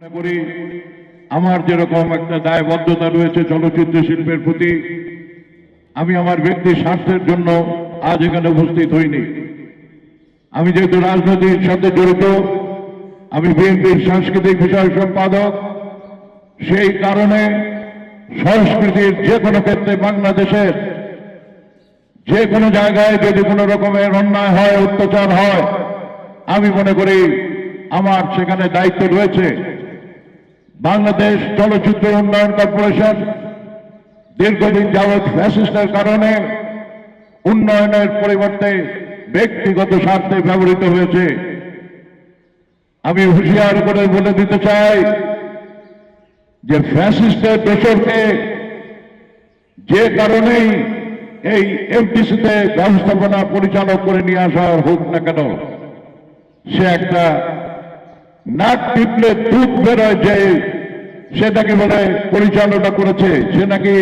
করি আমার যেরকম একটা দায়বদ্ধতা রয়েছে চলচ্চিত্র শিল্পের প্রতি, আমি আমার ব্যক্তি স্বার্থের জন্য আজ এখানে উপস্থিত হইনি। আমি যেহেতু রাজনৈতিক সাথে জড়িত, আমি বিএনপির সাংস্কৃতিক বিষয় সম্পাদক, সেই কারণে সংস্কৃতির যে কোনো ক্ষেত্রে বাংলাদেশের যে কোনো জায়গায় যদি কোনো রকমের অন্যায় হয়, অত্যাচার হয়, আমি মনে করি আমার সেখানে দায়িত্ব রয়েছে। বাংলাদেশ চলচ্চিত্র উন্নয়ন কর্পোরেশন দীর্ঘদিন যাবৎ ফ্যাসিস্টের কারণে উন্নয়নের পরিবর্তে ব্যক্তিগত স্বার্থে ব্যবহৃত হয়েছে। আমি হুঁশিয়ার করে বলে দিতে চাই যে ফ্যাসিস্টের দোষরকে যে কারণেই এই এমটিসিতে ব্যবস্থাপনা পরিচালক করে নিয়ে আসা হোক না কেন, সে একটা নাক টিপলে দুধ বেরোয় যে সে নাকি বলে পরিচালনা করেছে। সে নাকি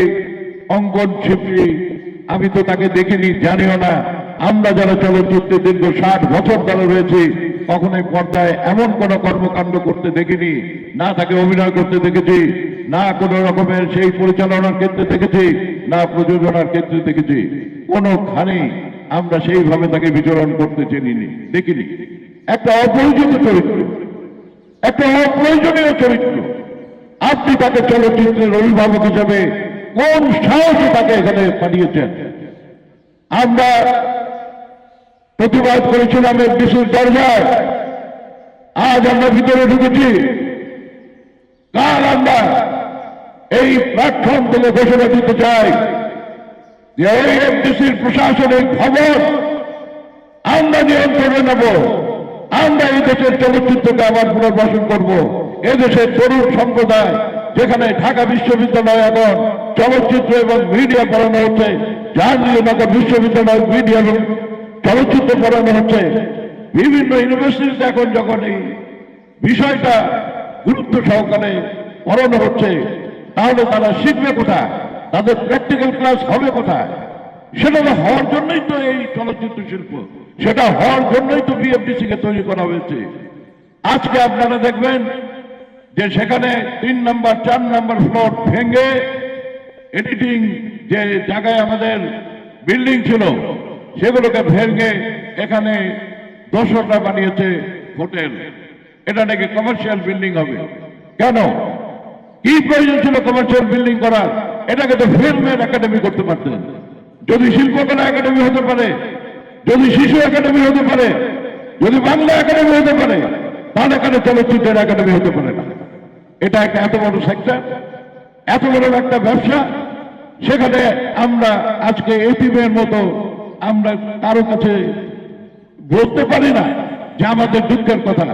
অঙ্কন শিল্পী। আমি তো তাকে দেখিনি, জানিও না। আমরা যারা চলচ্চিত্রে দীর্ঘ ষাট বছর ধরে রয়েছি, কখনোই পর্দায় এমন কোন কর্মকাণ্ড করতে দেখিনি। না তাকে অভিনয় করতে দেখেছি, না কোনো রকমের সেই পরিচালনার ক্ষেত্রে দেখেছি, না প্রযোজনার ক্ষেত্রে দেখেছি। কোনোখানেই আমরা সেইভাবে তাকে বিচরণ করতে চিনিনি, দেখিনি। একটা অপ্রয়োজনীয় চরিত্র। একটা অপ্রয়োজনীয় চরিত্র। আপনি তাকে চলচ্চিত্রের অভিভাবক হিসেবে কোন সাহসে তাকে এখানে পাঠিয়েছেন? আমরা প্রতিবাদ করেছিলাম এফডিসির দরজায়। আজ আমরা ভিতরে ঢুকেছি। কাল আমরা এই প্ল্যাটফর্ম থেকে ঘোষণা দিতে চাই যে এই এফডিসির প্রশাসনিক আমরা নিয়ন্ত্রণে নেব। আমরা এই দেশের চলচ্চিত্রকে আবার পুনর্বাসন করব। এদেশের তরুণ সম্প্রদায়, যেখানে ঢাকা বিশ্ববিদ্যালয় এখন চলচ্চিত্র এবং মিডিয়া পড়ানো হচ্ছে জাহাঙ্গীরনগর বিশ্ববিদ্যালয় মিডিয়া চলচ্চিত্র পড়ানো হচ্ছে। বিভিন্ন ইউনিভার্সিটিতে এখন যখন এই বিষয়টা গুরুত্ব সহকারে পড়ানো হচ্ছে, তাহলে তারা শিখবে কোথায়? তাদের প্র্যাকটিক্যাল ক্লাস হবে কোথায়? সেটা হওয়ার জন্যই তো এই চলচ্চিত্র শিল্প। সেটা হওয়ার জন্যই তো বিএফডিসি কে তৈরি করা হয়েছে। আজকে আপনারা দেখবেন যে সেখানে তিন নম্বর, চার নাম্বার ফ্লোর ভেঙে এডিটিং যে জায়গায় আমাদের বিল্ডিং ছিল, সেগুলোকে ভেঙে এখানে দশটা বানিয়েছে হোটেল। এটা নাকি কমার্শিয়াল বিল্ডিং হবে। কেন? কি প্রয়োজন ছিল কমার্শিয়াল বিল্ডিং করার? এটাকে তো ফিল্মের একাডেমি করতে পারতেন। যদি শিল্পকলা একাডেমি হতে পারে, যদি শিশু একাডেমি হতে পারে, যদি বাংলা একাডেমি হতে পারে, তাহলে এখানে চলচ্চিত্রের একাডেমি হতে পারে না? এটা একটা এত বড় সেক্টর এত বড় একটা ব্যবসা। সেখানে আমরা আজকে এটিমের মতো আমরা কারও কাছে বলতে পারি না যে আমাদের দুঃখের কথা।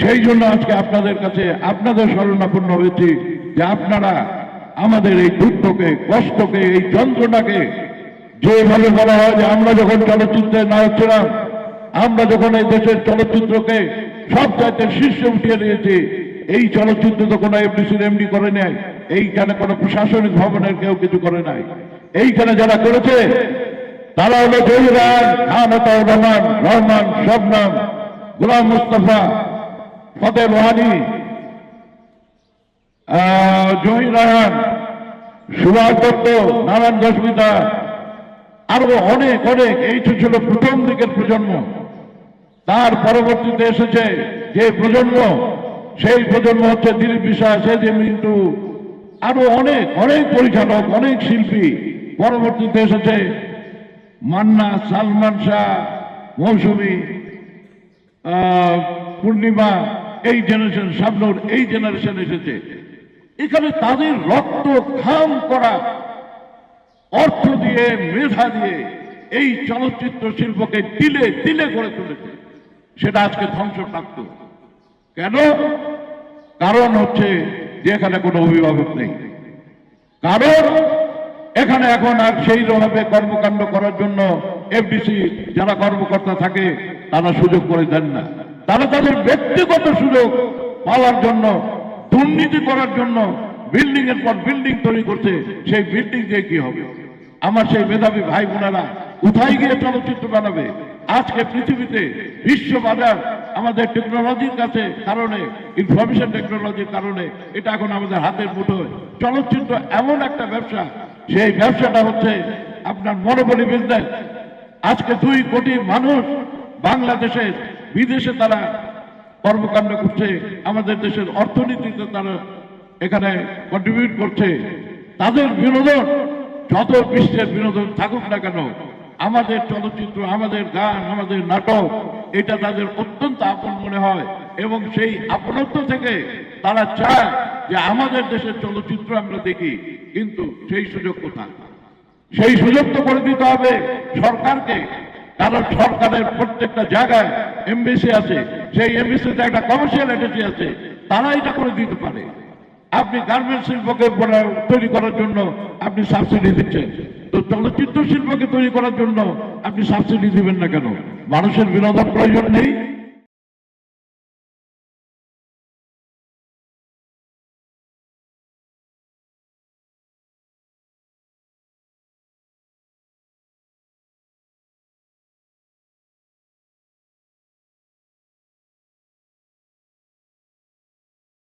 সেই জন্য আজকে আপনাদের কাছে আপনাদের শরণাপন্ন হয়েছি যে আপনারা আমাদের এই দুঃখকে, কষ্টকে, এই যন্ত্রণাকে যেভাবে বলা হয় যে আমরা যখন চলচ্চিত্রে নায়ক ছিলাম, আমরা যখন এই দেশের চলচ্চিত্রকে সব চাইতে শীর্ষে উঠিয়ে নিয়েছি এই চলচ্চিত্র তো কোনো এফডিসির এমডি করে নাই। এইখানে কোনো প্রশাসনিক ভবনের কেউ কিছু করে নাই। এইখানে যারা করেছে, তারা হলো জহিরান রহমান রহমান শবনাম, গোলাম মুস্তফা, ফতেহ রোহানি জহির রাহান সুভাষ দত্ত, নারায়ণ দশমিতা আরও অনেক অনেক। এই তো ছিল প্রথম দিকের প্রজন্ম। তার পরবর্তীতে এসেছে যে প্রজন্ম সেই প্রজন্ম হচ্ছে দিলীপ বিশ্বাস যে মিন্টু, আরও অনেক অনেক পরিচালক, অনেক শিল্পী পরবর্তীতে এসেছে মান্না, সালমান শাহ, মৌসুমী পূর্ণিমা, এই জেনারেশন শাবনুর, এই জেনারেশন এসেছে। এখানে তাদের রক্ত খাম করা, অর্থ দিয়ে, মেধা দিয়ে এই চলচ্চিত্র শিল্পকে তিলে তিলে করে তুলেছে। সেটা আজকে ধ্বংসপ্রাপ্ত। কেন? কারণ হচ্ছে যে এখানে কোনো অভিভাবক নেই। কারণ এখানে এখন আর সেই ভাবে কর্মকাণ্ড করার জন্য এফডিসি যারা কর্মকর্তা থাকে, তারা সুযোগ করে দেন না। তারা তাদের ব্যক্তিগত সুযোগ পাওয়ার জন্য, দুর্নীতি করার জন্য বিল্ডিং এর পর বিল্ডিং তৈরি করছে। সেই বিল্ডিং দিয়ে কি হবে? আমার সেই মেধাবী ভাই বোনেরা কোথায় গিয়ে চলচ্চিত্র বানাবে। আজকে পৃথিবীতে বিশ্ব বাজার আমাদের টেকনোলজির কাছে কারণে ইনফরমেশন টেকনোলজির কারণে, এটা এখন আমাদের হাতের মুঠোয়। চলচ্চিত্র এমন একটা ব্যবসা, সেই ব্যবসাটা হচ্ছে আপনার মনোবলি বিজনেস আজকে দুই কোটি মানুষ বাংলাদেশে, বিদেশে তারা কর্মকাণ্ড করছে, আমাদের দেশের অর্থনীতিতে তারা এখানে কন্ট্রিবিউট করছে। তাদের বিনোদন, যত বিশ্বের বিনোদন থাকুক না কেন আমাদের চলচ্চিত্র, আমাদের গান, আমাদের নাটক, এটা তাদের অত্যন্ত আপন মনে হয় এবং সেই আপনত্ব থেকে তারা চায় যে আমাদের দেশের চলচ্চিত্র আমরা দেখি, কিন্তু সেই সুযোগ কোথায়? সেই সুযোগ তো করে দিতে হবে সরকারকে, কারণ সরকারের প্রত্যেকটা জায়গায় এমবিসি আছে, সেই এমবিসিতে একটা কমার্শিয়াল এজেন্সি আছে, তারা এটা করে দিতে পারে। আপনি গার্মেন্টস শিল্পকে তৈরি করার জন্য আপনি সাবসিডি দিচ্ছেন। তো চলচ্চিত্র শিল্পকে তৈরি করার জন্য আপনি সাবসিডি দিবেন না কেন? মানুষের বিনোদন প্রয়োজন নেই।